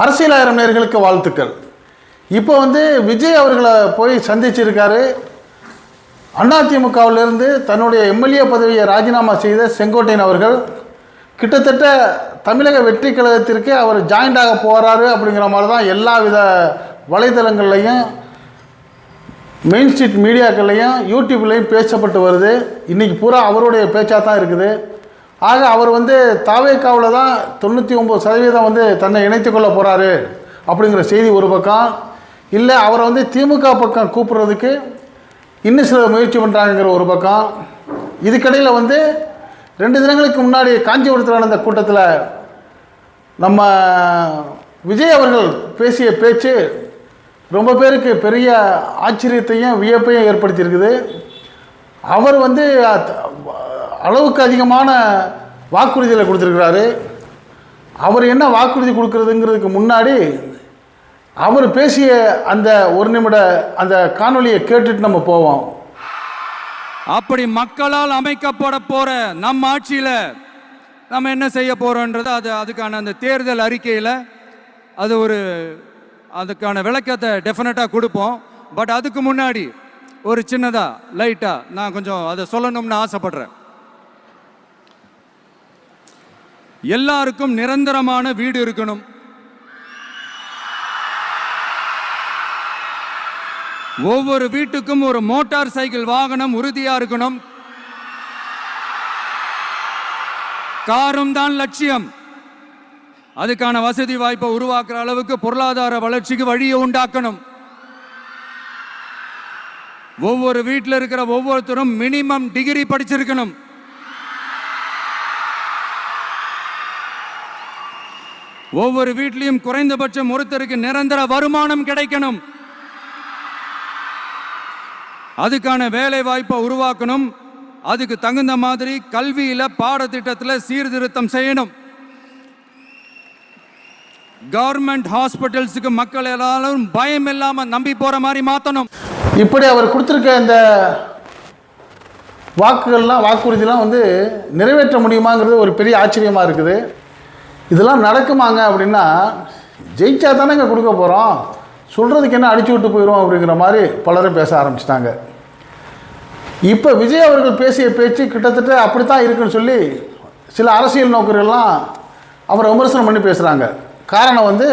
அரசியல் ஆயிரம் நேர்களுக்கு வாழ்த்துக்கள். இப்போ வந்து விஜய் அவர்களை போய் சந்திச்சிருக்காரு. அதிமுகவிலிருந்து தன்னுடைய எம்எல்ஏ பதவியை ராஜினாமா செய்த செங்கோட்டையன் அவர்கள் கிட்டத்தட்ட தமிழக வெற்றி கழகத்திற்கு அவர் ஜாயிண்டாக போகிறாரு அப்படிங்கிற மாதிரி தான் எல்லா வித வலைதளங்கள்லையும் மெயின் ஸ்ட்ரீட் மீடியாக்கள்லையும் யூடியூப்லேயும் பேசப்பட்டு வருது. இன்றைக்கி பூரா அவருடைய பேச்சாக தான் இருக்குது. ஆக அவர் வந்து தாவேக்காவில் தான் தொண்ணூற்றி ஒம்பது சதவீதம் வந்து தன்னை இணைத்து கொள்ள போகிறாரு அப்படிங்கிற செய்தி ஒரு பக்கம். இல்லை அவரை வந்து திமுக பக்கம் கூப்பிட்றதுக்கு இன்னும் சில முயற்சி பண்ணுறாங்கிற ஒரு பக்கம். இதுக்கடையில் வந்து ரெண்டு தினங்களுக்கு முன்னாடி காஞ்சிபுரத்தில் நடந்த கூட்டத்தில் நம்ம விஜய் அவர்கள் பேசிய பேச்சு ரொம்ப பேருக்கு பெரிய ஆச்சரியத்தையும் வியப்பையும் ஏற்படுத்தியிருக்குது. அவர் வந்து அளவுக்கு அதிகமான வாக்குறுதிகளை கொடுத்துருக்கிறாரு. அவர் என்ன வாக்குறுதி கொடுக்கறதுங்கிறதுக்கு முன்னாடி அவர் பேசிய அந்த ஒரு நிமிட அந்த காணொலியை கேட்டுட்டு நம்ம போவோம். அப்படி மக்களால் அமைக்கப்பட போற நம்ம ஆட்சியில் நம்ம என்ன செய்ய போறோன்றது அது அதுக்கான அந்த தேர்தல் அறிக்கையில் அது ஒரு அதுக்கான விளக்கத்தை டெஃபினட்டாக கொடுப்போம். பட் அதுக்கு முன்னாடி ஒரு சின்னதாக லைட்டாக நான் கொஞ்சம் அதை சொல்லணும்னு ஆசைப்பட்றேன். எல்லாருக்கும் நிரந்தரமான வீடு இருக்கணும். ஒவ்வொரு வீட்டுக்கும் ஒரு மோட்டார் சைக்கிள் வாகனம் உறுதியா இருக்கணும். காரும் தான் லட்சியம். அதுக்கான வசதி வாய்ப்பை உருவாக்குற அளவுக்கு பொருளாதார வளர்ச்சிக்கு வழியை உண்டாக்கணும். ஒவ்வொரு வீட்டில் இருக்கிற ஒவ்வொருத்தரும் மினிமம் டிகிரி படிச்சிருக்கணும். ஒவ்வொரு வீட்லையும் குறைந்தபட்சம் ஒருத்தருக்கு நிரந்தர வருமானம் கிடைக்கணும். அதுக்கான வேலை வாய்ப்பை உருவாக்கணும். அதுக்கு தகுந்த மாதிரி கல்வியில பாடத்திட்டத்தில் சீர்திருத்தம் செய்யணும். கவர்மெண்ட் ஹாஸ்பிட்டல்ஸுக்கு மக்கள் எல்லாரும் பயம் இல்லாம நம்பி போற மாதிரி மாத்தணும். இப்படி அவர் கொடுத்துருக்க இந்த வாக்குகள்லாம் வாக்குறுதிலாம் வந்து நிறைவேற்ற முடியுமாங்கிறது ஒரு பெரிய ஆச்சரியமாக இருக்குது. இதெல்லாம் நடக்குமாங்க அப்படின்னா ஜெயிச்சா தானேங்க கொடுக்க போகிறோம் சொல்கிறதுக்கு என்ன அடிச்சு விட்டு போயிடும் அப்படிங்கிற மாதிரி பலரும் பேச ஆரம்பிச்சிட்டாங்க. இப்போ விஜய் அவர்கள் பேசிய பேச்சு கிட்டத்தட்ட அப்படி தான் இருக்குன்னு சொல்லி சில அரசியல் நோக்கர்கள்லாம் அவரை விமர்சனம் பண்ணி பேசுகிறாங்க காரணம் வந்து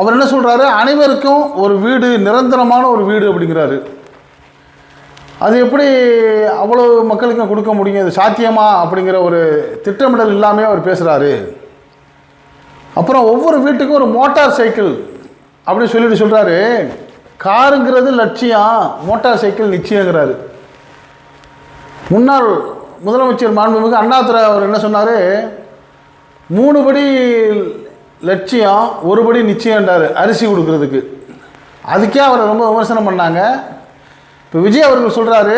அவர் என்ன சொல்கிறாரு அனைவருக்கும் ஒரு வீடு நிரந்தரமான ஒரு வீடு அப்படிங்கிறாரு. அது எப்படி அவ்வளோ மக்களுக்கும் கொடுக்க முடியும்? இது சாத்தியமா? அப்படிங்கிற ஒரு திட்டமிடல் இல்லாமே அவர் பேசுகிறாரு அப்புறம் ஒவ்வொரு வீட்டுக்கும் ஒரு மோட்டார் சைக்கிள் அப்படின்னு சொல்லிட்டு சொல்கிறாரு காருங்கிறது லட்சியம் மோட்டார் சைக்கிள் நிச்சயங்கிறாரு. முன்னாள் முதலமைச்சர் மாண்புமிகு அண்ணாதுரை அவர் என்ன சொன்னார்? மூணு படி லட்சியம் ஒரு படி நிச்சயம்ன்றார் அரிசி கொடுக்கறதுக்கு. அதுக்கே அவரை ரொம்ப விமர்சனம் பண்ணாங்க. இப்போ விஜய் அவர்கள் சொல்கிறாரு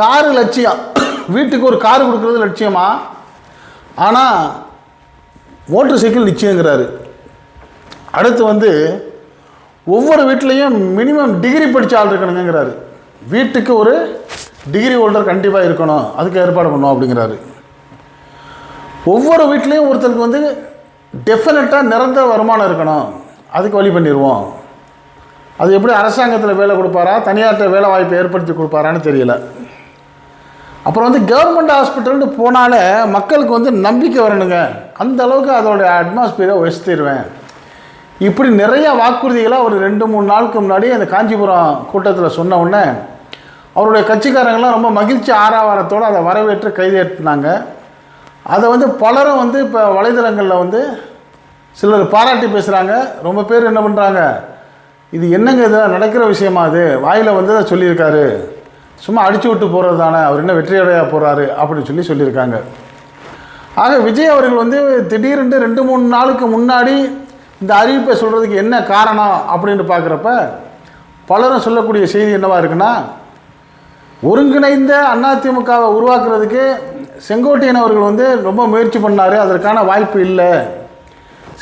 காரு லட்சியம் வீட்டுக்கு ஒரு காரு கொடுக்கறது லட்சியமா? ஆனால் மோட்டர் சைக்கிள் நிச்சயங்கிறாரு. அடுத்து வந்து ஒவ்வொரு வீட்லேயும் மினிமம் டிகிரி படித்த ஆள் இருக்கணுங்கிறாரு. வீட்டுக்கு ஒரு டிகிரி ஹோல்டர் கண்டிப்பாக இருக்கணும். அதுக்கு ஏற்பாடு பண்ணோம் அப்படிங்கிறாரு. ஒவ்வொரு வீட்லேயும் ஒருத்தருக்கு வந்து டெஃபினட்டாக நிரந்தர வருமானம் இருக்கணும். அதுக்கு வழி பண்ணிடுவோம் அது எப்படி அரசாங்கத்தில் வேலை கொடுப்பாரா தனியார்கிட்ட வேலை வாய்ப்பை ஏற்படுத்தி கொடுப்பாரான்னு தெரியல. அப்புறம் வந்து கவர்மெண்ட் ஹாஸ்பிட்டல்னு போனாலே மக்களுக்கு வந்து நம்பிக்கை வரணுங்க. அந்த அளவுக்கு அதோடைய அட்மாஸ்பியரை வசித்திருவேன் இப்படி நிறைய வாக்குறுதிகளை ஒரு ரெண்டு மூணு நாளுக்கு முன்னாடி அந்த காஞ்சிபுரம் கூட்டத்தில் சொன்ன உடனே அவருடைய கட்சிக்காரங்களாம் ரொம்ப மகிழ்ச்சி ஆரவாரத்தோடு அதை வரவேற்று கைதேற்றினாங்க அதை வந்து பலரும் வந்து இப்போ வலைதளங்களில் வந்து சிலர் பாராட்டி பேசுகிறாங்க ரொம்ப பேர் என்ன பண்ணுறாங்க இது என்னங்க இதெல்லாம் நடக்கிற விஷயமா அது வாயில் வந்து அதை சொல்லியிருக்காரு. சும்மா அடிச்சு விட்டு போகிறது தானே? அவர் என்ன வெற்றியடையாக போகிறாரு அப்படின்னு சொல்லி சொல்லியிருக்காங்க. ஆக விஜய் அவர்கள் வந்து திடீரென்று ரெண்டு மூணு நாளுக்கு முன்னாடி இந்த அறிவிப்பை சொல்கிறதுக்கு என்ன காரணம் அப்படின்னு பார்க்குறப்ப பலரும் சொல்லக்கூடிய செய்தி என்னவா இருக்குன்னா ஒருங்கிணைந்த அதிமுகவை உருவாக்குறதுக்கு செங்கோட்டையன் அவர்கள் வந்து ரொம்ப முயற்சி பண்ணார். அதற்கான வாய்ப்பு இல்லை.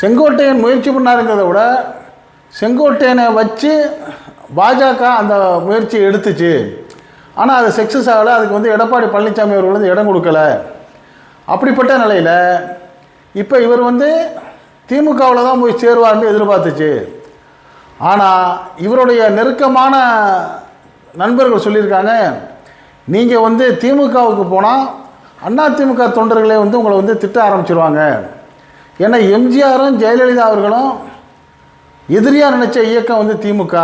செங்கோட்டையன் முயற்சி பண்ணாருங்கிறத விட செங்கோட்டையனை வச்சு பாஜக அந்த முயற்சியை எடுத்துச்சு. ஆனால் அது சக்ஸஸ் ஆகலை. அதுக்கு வந்து எடப்பாடி பழனிசாமி அவர்கள் வந்து இடம் கொடுக்கல. அப்படிப்பட்ட நிலையில் இப்போ இவர் வந்து திமுகவில் தான் போய் சேருவார்னு எதிர்பார்த்துச்சு. ஆனால் இவருடைய நெருக்கமான நண்பர்கள் சொல்லியிருக்காங்க நீங்கள் வந்து திமுகவுக்கு போனால் அண்ணா திமுக தொண்டர்களே வந்து உங்களை வந்து திட்ட ஆரம்பிச்சிருவாங்க. ஏன்னா எம்ஜிஆரும் ஜெயலலிதா அவர்களும் எதிரியாக நினச்ச இயக்கம் வந்து திமுக.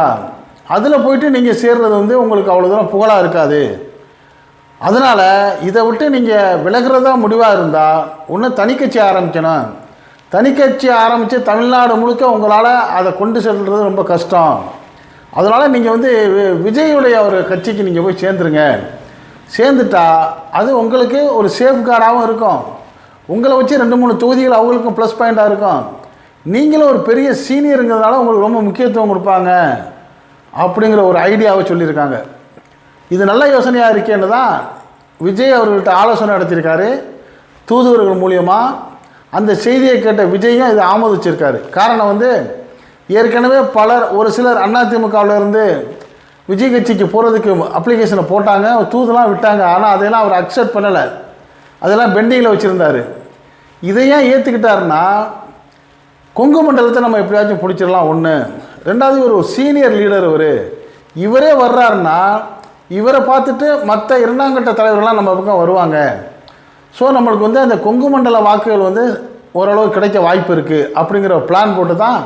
அதில் போயிட்டு நீங்கள் சேர்றது வந்து உங்களுக்கு அவ்வளோ தூரம் புகழாக இருக்காது. அதனால் இதை விட்டு நீங்கள் விலகிறதா முடிவாக இருந்தால் ஒன்று தனிக்கட்சி ஆரம்பிக்கணும். தனிக்கட்சி ஆரம்பித்து தமிழ்நாடு முழுக்க உங்களால் அதை கொண்டு செல்வது ரொம்ப கஷ்டம். அதனால் நீங்கள் வந்து வி- விஜயுடைய ஒரு கட்சிக்கு நீங்கள் போய் சேர்ந்துருங்க. சேர்ந்துட்டா அது உங்களுக்கு ஒரு சேஃப் கார்டாகவும் இருக்கும். உங்களை வச்சு ரெண்டு மூணு தொகுதிகள் அவங்களுக்கும் ப்ளஸ் பாயிண்ட்டாக இருக்கும். நீங்களும் ஒரு பெரிய சீனியருங்கிறதுனால உங்களுக்கு ரொம்ப முக்கியத்துவம் கொடுப்பாங்க. அப்படிங்கிற ஒரு ஐடியாவை சொல்லியிருக்காங்க. இது நல்ல யோசனையாக இருக்கேன்னு தான் விஜய் அவர்கள்ட்ட ஆலோசனை நடத்தியிருக்காரு. தூதுவர்கள் மூலியமாக அந்த செய்தியை கேட்ட விஜயும் இதை ஆமோதிச்சிருக்காரு. காரணம் வந்து ஏற்கனவே பலர் ஒரு சிலர் அதிமுகவில் இருந்து விஜய் கட்சிக்கு போகிறதுக்கு அப்ளிகேஷனை போட்டாங்க தூதுலாம் விட்டாங்க. ஆனால் அதையெல்லாம் அவர் அக்செப்ட் பண்ணலை. அதெல்லாம் பெண்டிங்கில் வச்சுருந்தார். இதை ஏன் ஏற்றுக்கிட்டாருன்னா கொங்கு மண்டலத்தை நம்ம எப்படியாச்சும் பிடிச்சிடலாம் ஒன்று ரெண்டாவது இவர் ஒரு சீனியர் லீடர் இவர். இவரே வர்றாருன்னா இவரை பார்த்துட்டு மற்ற இரண்டாம் கட்ட தலைவர்கள்லாம் நம்ம பக்கம் வருவாங்க. ஸோ நம்மளுக்கு வந்து அந்த கொங்கு மண்டல வாக்குகள் வந்து ஓரளவு கிடைக்க வாய்ப்பு இருக்குது அப்படிங்கிற ஒரு பிளான் போட்டு தான்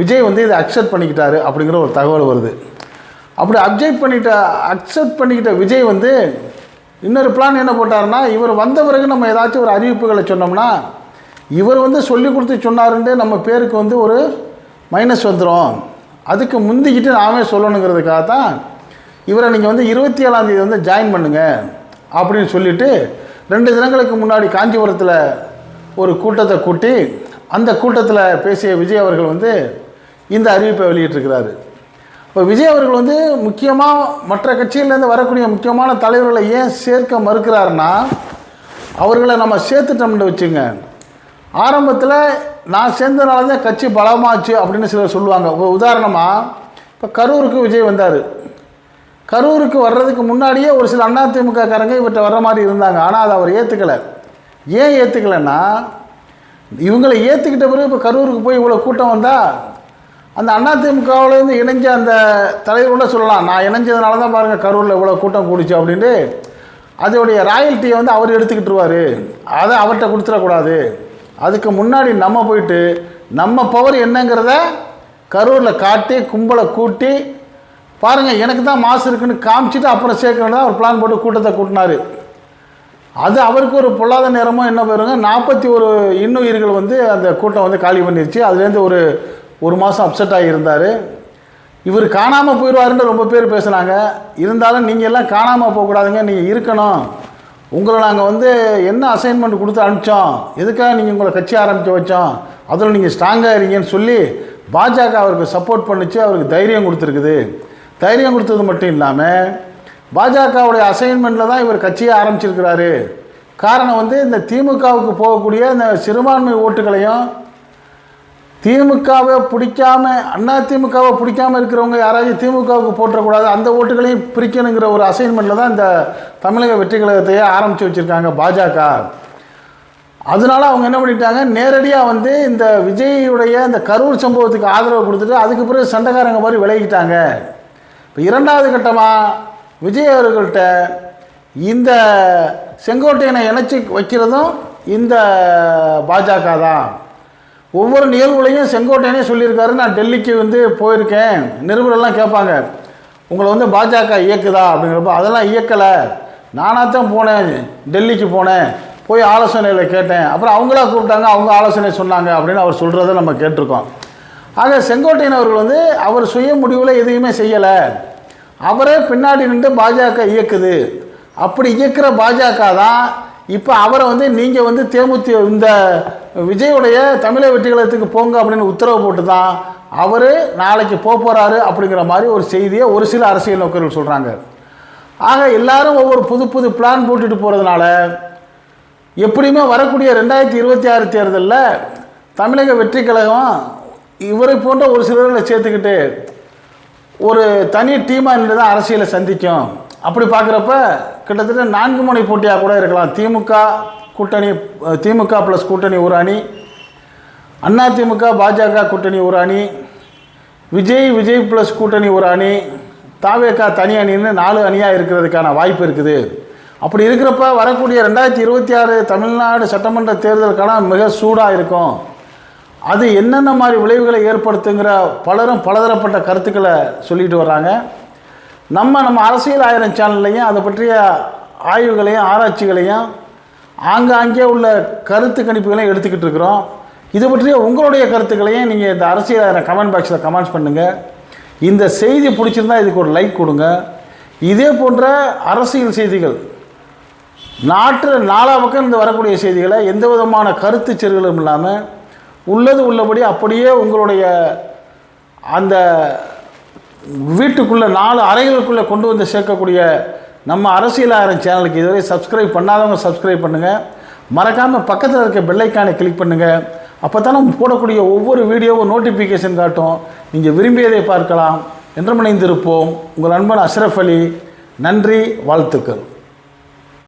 விஜய் வந்து இதை அக்செப்ட் பண்ணிக்கிட்டாரு அப்படிங்கிற ஒரு தகவல் வருது. அப்படி அப்ஜெக்ட் பண்ணிட்ட அக்செப்ட் பண்ணிக்கிட்ட விஜய் வந்து இன்னொரு பிளான் என்ன போட்டாருன்னா இவர் வந்த பிறகு நம்ம ஏதாச்சும் ஒரு அறிவிப்புகளை சொன்னோம்னா இவர் வந்து சொல்லி கொடுத்து சொன்னாருன்ட்டு நம்ம பேருக்கு வந்து ஒரு மைனஸ் வந்துடும் அதுக்கு முந்திக்கிட்டு நாமே சொல்லணுங்கிறதுக்காக தான் இவரை நீங்கள் வந்து இருபத்தி ஏழாம் தேதி வந்து ஜாயின் பண்ணுங்க அப்படின்னு சொல்லிவிட்டு ரெண்டு தினங்களுக்கு முன்னாடி காஞ்சிபுரத்தில் ஒரு கூட்டத்தை கூட்டி அந்த கூட்டத்தில் பேசிய விஜய் அவர்கள் வந்து இந்த அறிவிப்பை வெளியிட்டிருக்கிறாரு. இப்போ விஜய் அவர்கள் வந்து முக்கியமாக மற்ற கட்சியிலேருந்து வரக்கூடிய முக்கியமான தலைவர்களை ஏன் சேர்க்க மறுக்கிறாருன்னா அவர்களை நம்ம சேர்த்துட்டோம்னு வச்சுங்க ஆரம்பத்தில் நான் சேர்ந்தனால தான் கட்சி பலமாச்சு அப்படின்னு சிலர் சொல்லுவாங்க. உதாரணமாக இப்போ கரூருக்கு விஜய் வந்தார். கரூருக்கு வர்றதுக்கு முன்னாடியே ஒரு சில அதிமுக காரங்க இவர்கிட்ட வர்ற மாதிரி இருந்தாங்க. ஆனால் அதை அவர் ஏற்றுக்கலை ஏன் ஏற்றுக்கலைன்னா இவங்களை ஏற்றுக்கிட்ட பிறகு இப்போ கரூருக்கு போய் இவ்வளோ கூட்டம் வந்தால் அந்த அதிமுகவிலேருந்து இணைஞ்ச அந்த தலைவரோட சொல்லலாம். நான் இணைஞ்சதுனால தான் பாருங்கள் கரூரில் இவ்வளோ கூட்டம் கூடிச்சு அப்படின்ட்டு அதோடைய ராயல்ட்டியை வந்து அவர் எடுத்துக்கிட்டுருவார். அதை அவர்கிட்ட கொடுத்துடக்கூடாது. அதுக்கு முன்னாடி நம்ம போயிட்டு நம்ம பவர் என்னங்கிறத கரூரில் காட்டி கும்பலை கூட்டி பாருங்கள் எனக்கு தான் மாசு இருக்குன்னு காமிச்சிட்டு அப்புறம் சேர்க்கணும் தான் அவர் பிளான் போட்டு கூட்டத்தை கூட்டினார். அது அவருக்கு ஒரு பொல்லாத நேரமும் என்ன போயிருங்க நாற்பத்தி ஒரு இன்னுயிர்கள் வந்து அந்த கூட்டம் வந்து காலி பண்ணிருச்சு. அதுலேருந்து ஒரு ஒரு மாதம் அப்செட் ஆகியிருந்தார். இவர் காணாமல் போயிடுவாருன்னு ரொம்ப பேர் பேசுனாங்க. இருந்தாலும் நீங்கள் எல்லாம் காணாமல் போகக்கூடாதுங்க நீங்கள் இருக்கணும். உங்களை நாங்கள் வந்து என்ன அசைன்மெண்ட் கொடுத்து அனுப்பிச்சோம்? எதுக்காக நீங்கள் உங்களை கட்சி ஆரம்பிக்க வச்சோம்? அதில் நீங்கள் ஸ்ட்ராங்காக இருங்கன்னு சொல்லி பாஜக அவருக்கு சப்போர்ட் பண்ணிச்சு அவருக்கு தைரியம் கொடுத்துருக்குது. தைரியம் கொடுத்தது மட்டும் இல்லாமல் பாஜகவுடைய அசைன்மெண்ட்டில் தான் இவர் கட்சியை ஆரம்பிச்சிருக்கிறாரு. காரணம் வந்து இந்த திமுகவுக்கு போகக்கூடிய இந்த சிறுபான்மை ஓட்டுகளையும் திமுகவை பிடிக்காம அண்ணா திமுகவை பிடிக்காம இருக்கிறவங்க யாராச்சும் திமுகவுக்கு போட்டக்கூடாது அந்த ஓட்டுகளையும் பிரிக்கணுங்கிற ஒரு அசைன்மெண்ட்டில் தான் இந்த தமிழக வெற்றி கழகத்தையே ஆரம்பித்து வச்சுருக்காங்க பாஜக. அதனால அவங்க என்ன பண்ணிட்டாங்க? நேரடியாக வந்து இந்த விஜயுடைய இந்த கரூர் சம்பவத்துக்கு ஆதரவு கொடுத்துட்டு அதுக்கு பிறகு சண்டைக்காரங்க மாதிரி விலகிட்டாங்க. இப்போ இரண்டாவது கட்டமாக விஜய் அவர்கள்ட்ட இந்த செங்கோட்டையனை இணைச்சி வைக்கிறதும் இந்த பாஜக தான். ஒவ்வொரு நிகழ்வுலையும் செங்கோட்டையனே சொல்லியிருக்காரு. நான் டெல்லிக்கு வந்து போயிருக்கேன். நிருபரெல்லாம் கேட்பாங்க உங்களை வந்து பாஜக இயக்குதா? அப்படிங்கிறப்ப அதெல்லாம் இயக்கலை. நானாக தான் போனேன். டெல்லிக்கு போனேன். போய் ஆலோசனையில் கேட்டேன். அப்புறம் அவங்களா கூப்பிட்டாங்க அவங்க ஆலோசனை சொன்னாங்க. அப்படின்னு அவர் சொல்கிறத நம்ம கேட்டிருக்கோம். ஆக செங்கோட்டையன் அவர்கள் வந்து அவர் சுய முடிவில் எதையுமே செய்யலை. அவரே பின்னாடி நின்று பாஜக இயக்குது. அப்படி இயக்கிற பாஜக தான் இப்போ அவரை வந்து நீங்கள் வந்து தேமுதி இந்த விஜயுடைய தமிழக வெற்றிகளத்துக்கு போங்க அப்படின்னு உத்தரவு போட்டு தான் அவர் நாளைக்கு போக போகிறாரு அப்படிங்கிற மாதிரி ஒரு செய்தியை ஒரு சில அரசியல் நோக்கர்கள் சொல்கிறாங்க ஆக எல்லாரும் ஒவ்வொரு புது புது பிளான் போட்டுட்டு போகிறதுனால எப்படியுமே வரக்கூடிய ரெண்டாயிரத்தி இருபத்தி ஆறு தேர்தலில் தமிழக வெற்றி கழகம் இவரை போன்ற ஒரு சிலர்களை சேர்த்துக்கிட்டு ஒரு தனி டீமாக நின்று தான் அரசியலை சந்திக்கும். அப்படி பார்க்குறப்ப கிட்டத்தட்ட நான்கு முனை போட்டியாக கூட இருக்கலாம். திமுக கூட்டணி திமுக ப்ளஸ் கூட்டணி ஒரு அணி திமுக பாஜக கூட்டணி ஒரு அணி விஜய் விஜய் ப்ளஸ் கூட்டணி ஒரு அணி தாவேக்கா தனி அணின்னு நாலு அணியாக இருக்கிறதுக்கான வாய்ப்பு இருக்குது. அப்படி இருக்கிறப்ப வரக்கூடிய ரெண்டாயிரத்தி இருபத்தி ஆறு தமிழ்நாடு சட்டமன்ற தேர்தலுக்கான மிக சூடாக இருக்கும். அது என்னென்ன மாதிரி விளைவுகளை ஏற்படுத்துங்கிற பலரும் பலதரப்பட்ட கருத்துக்களை சொல்லிட்டு வர்றாங்க. நம்ம நம்ம அரசியல் ஆயிரம் சேனல்லையும் அதை பற்றிய ஆய்வுகளையும் ஆராய்ச்சிகளையும் ஆங்காங்கே உள்ள கருத்து கணிப்புகளையும் எடுத்துக்கிட்டு இருக்கிறோம். இது பற்றிய உங்களுடைய கருத்துக்களையும் நீங்கள் இந்த அரசியல் ஆயிரம் கமெண்ட் பாக்ஸில் கமெண்ட்ஸ் பண்ணுங்கள் இந்த செய்தி பிடிச்சிருந்தா இதுக்கு ஒரு லைக் கொடுங்க. இதே போன்ற அரசியல் செய்திகள் நாட்டு நாலா பக்கம் இருந்து வரக்கூடிய செய்திகளை எந்த விதமான கருத்து செருகளும் இல்லாமல் உள்ளது உள்ளபடி அப்படியே உங்களுடைய அந்த வீட்டுக்குள்ளே நாலு அறைகளுக்குள்ளே கொண்டு வந்து சேர்க்கக்கூடிய நம்ம அரசியல் ஆயிரம் சேனலுக்கு இதுவரை சப்ஸ்கிரைப் பண்ணாதவங்க சப்ஸ்கிரைப் பண்ணுங்கள் மறக்காமல் பக்கத்தில் இருக்க பெல்லைக்கானை கிளிக் பண்ணுங்கள் அப்போ தானே போடக்கூடிய ஒவ்வொரு வீடியோவும் நோட்டிஃபிகேஷன் காட்டும். நீங்கள் விரும்பியதை பார்க்கலாம். என்றமடைந்திருப்போம் உங்கள் நண்பன் அஷ்ரஃப் அலி. நன்றி வாழ்த்துக்கள்.